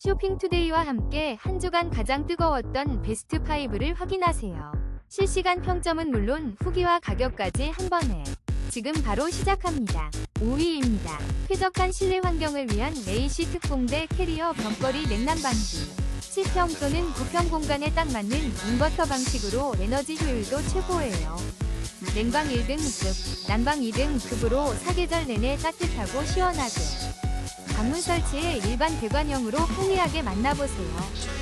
쇼핑투데이와 함께 한 주간 가장 뜨거웠던 베스트 5를 확인하세요. 실시간 평점은 물론 후기와 가격까지 한 번에. 지금 바로 시작합니다. 5위입니다. 쾌적한 실내 환경을 위한 레이시 특공대 캐리어 벽걸이 냉난방기. 7평 또는 9평 공간에 딱 맞는 인버터 방식으로 에너지 효율도 최고예요. 냉방 1등급, 난방 2등급으로 사계절 내내 따뜻하고 시원하게. 방문 설치에 일반 배관형으로 편리하게 만나보세요.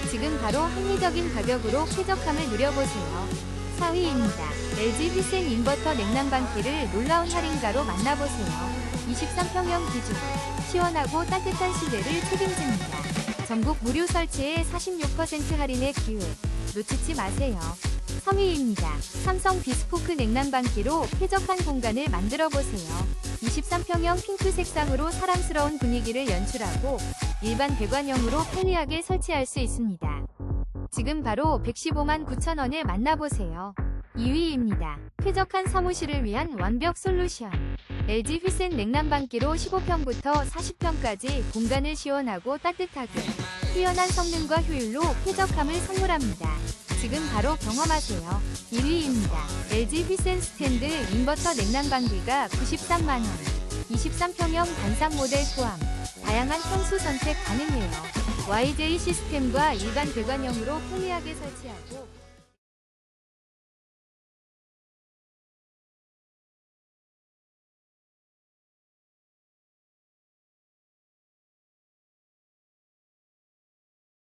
지금 바로 합리적인 가격으로 쾌적함을 누려보세요. 4위입니다. LG 휘센 인버터 냉난방기를 놀라운 할인가로 만나보세요. 23평형 기준, 시원하고 따뜻한 실내를 책임집니다. 전국 무료 설치에 46% 할인의 기회, 놓치지 마세요. 3위입니다. 삼성 비스포크 냉난방기로 쾌적한 공간을 만들어보세요. 23평형 핑크 색상으로 사랑스러운 분위기를 연출하고 일반 배관형으로 편리하게 설치할 수 있습니다. 지금 바로 115만 9천원에 만나보세요. 2위입니다. 쾌적한 사무실을 위한 완벽 솔루션. LG 휘센 냉난방기로 15평부터 40평까지 공간을 시원하고 따뜻하게 뛰어난 성능과 효율로 쾌적함을 선물합니다. 지금 바로 경험하세요. 1위입니다. LG 휘센 스탠드 인버터 냉난방기가 93만원. 23평형 단상 모델 포함. 다양한 평수 선택 가능해요. YJ 시스템과 일반 배관형으로 편리하게 설치하고